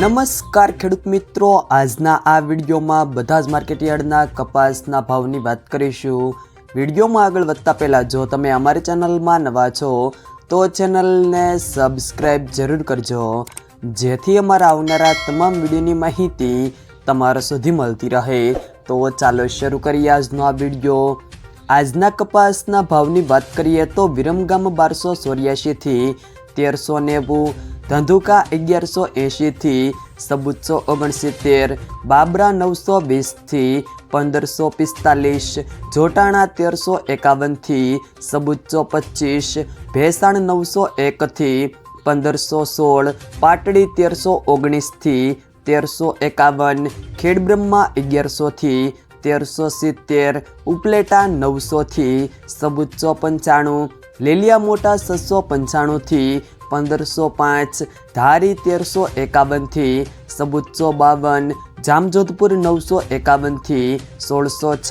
નમસ્કાર ખેડૂત મિત્રો. આજના આ વિડીયોમાં બધા જ માર્કેટયાર્ડના કપાસના ભાવની વાત કરીશું. વિડીયોમાં આગળ વધતા પહેલાં, જો તમે અમારી ચેનલમાં નવા છો, તો ચેનલને સબસ્ક્રાઈબ જરૂર કરજો. જેથી અમારા આવનારા તમામ વિડીયોની માહિતી તમારા સુધી મળતી રહે. તો ચાલો શરૂ કરીએ આજનો આ વીડિયો. આજના કપાસના ભાવની વાત કરીએ તો વિરમગામ બારસો ચોર્યાસીથી તેરસો નેવું ધંધુકા અગિયારસો એંશીથી સબુચ્ચો ઓગણસિત્તેર, બાબરા નવસો વીસથી પંદરસો પિસ્તાલીસ, જોટાણા તેરસો એકાવનથી સબુચ્ચો પચીસ, ભેસાણ નવસો એકથી પંદરસો સોળ, પાટડી તેરસો ઓગણીસથી તેરસો એકાવન, ખેડબ્રહ્મા અગિયારસોથી તેરસો સિત્તેર, ઉપલેટા નવસોથી સબુચ્ચો પંચાણું લીલિયા મોટા છસો પંચાણુંથી પંદરસો પાંચ, ધારી તેરસો એકાવનથી સબુચ્ચો બાવન, જામજોધપુર નવસો એકાવનથી સોળસો છ,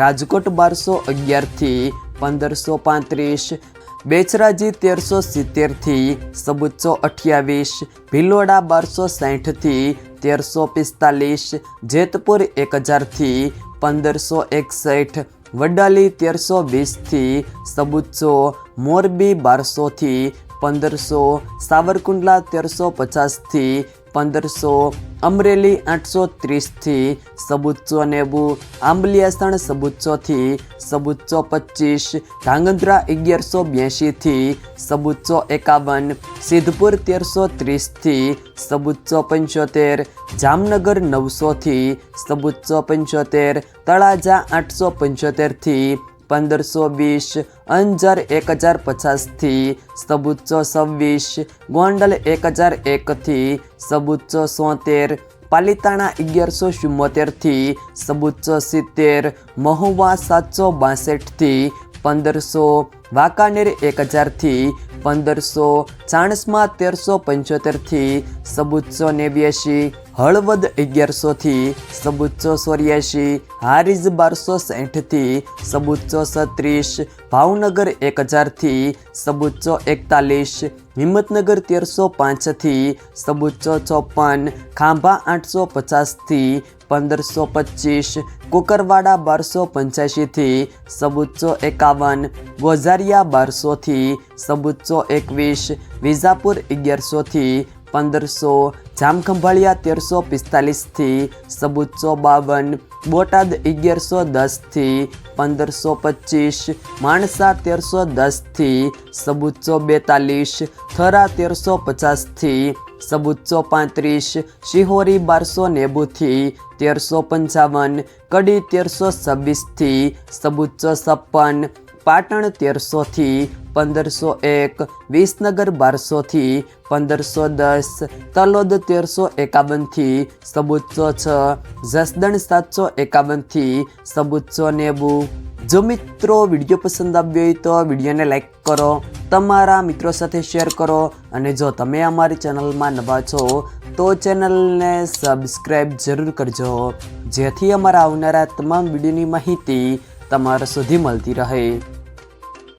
રાજકોટ બારસો અગિયારથી પંદરસો પાંત્રીસ, બેચરાજી તેરસો સિત્તેરથી સબુચ્ચો અઠ્યાવીસ, ભિલોડા બારસો સાહીઠથી તેરસો પિસ્તાલીસ, જેતપુર એક હજારથી પંદરસો એકસઠ વડાલી તેરસો વીસથી સબુચ્ચો મોરબી બારસોથી પંદરસો સાવરકુંડલા તેરસો પચાસથી પંદરસો અમરેલી આઠસો ત્રીસથી સબુચ્ચો નેવું આંબલિયાસણ સબુચ્ચોથી સબુચ્ચો પચીસ ધાંગધ્રા અગિયારસો બ્યાસીથી સબુચ્ચો એકાવન, સિદ્ધપુર તેરસો ત્રીસથી સબુચ્ચો પંચોતેર, જામનગર નવસોથી સબુચ્ચો પંચોતેર, તળાજા આઠસો પંચોતેરથી પંદરસો વીસ, અંજર એક હજાર પચાસથી સબુચ્ચો છવ્વીસ, ગોંડલ એક હજાર એકથી સબુચ્ચો સોતેર, પાલિતાણા અગિયારસો ચુમ્મોતેરથી સબુચ્ચો સિત્તેર, મહુવા સાતસો બાસઠથી, પંદરસો, વાંકાનેર એક હજારથી પંદરસો, ચાણસમાં તેરસો પંચોતેરથી સબુચ્ચો નેવ્યાશી હળવદ અગિયારસોથી સબુચ્ચો ચોર્યાસી હારીજ બારસો સાઠથી સબુચ્ચો છત્રીસ, ભાવનગર એક હજારથી સબુચ્ચો એકતાલીસ, હિંમતનગર તેરસો પાંચથી સબુચ્ચો ચોપન, ખાંભા આઠસો પચાસથી પંદરસો પચીસ, કુકરવાડા બારસો પંચ્યાસીથી સબુચ્ચો એકાવન, ગોઝારિયા બારસોથી સબુચ્ચો એકવીસ, વિજાપુર અગિયારસોથી પંદરસો, જામખંભાળિયા તેરસો પિસ્તાલીસથી સબુચો બાવન, બોટાદ અગિયારસો દસથી પંદરસો પચીસ, માણસા તેરસો દસથી સબુચો બેતાલીસ, થરા તેરસો પચાસથી સબુચો પાંત્રીસ, શિહોરી બારસો નેવુંથી તેરસો પંચાવન, કડી તેરસો છવ્વીસથી સબુચ્ચો છપ્પન પાટણ તેરસોથી પંદરસો એક, વિસનગર બારસોથી પંદરસો દસ, તલોદ તેરસો એકાવનથી સબુચ્ચો છ, જસદણ સાતસો એકાવનથી સબુચ્ચો નેવું. જો મિત્રો વીડિયો પસંદ આવ્યો હોય તો વિડીયોને લાઈક કરો, તમારા મિત્રો સાથે શેર કરો અને જો તમે અમારી ચેનલમાં નવા છો તો ચેનલને સબસ્ક્રાઈબ જરૂર કરજો, જેથી અમારા આવનારા તમામ વિડીયોની માહિતી તમારા સુધી મળતી રહે.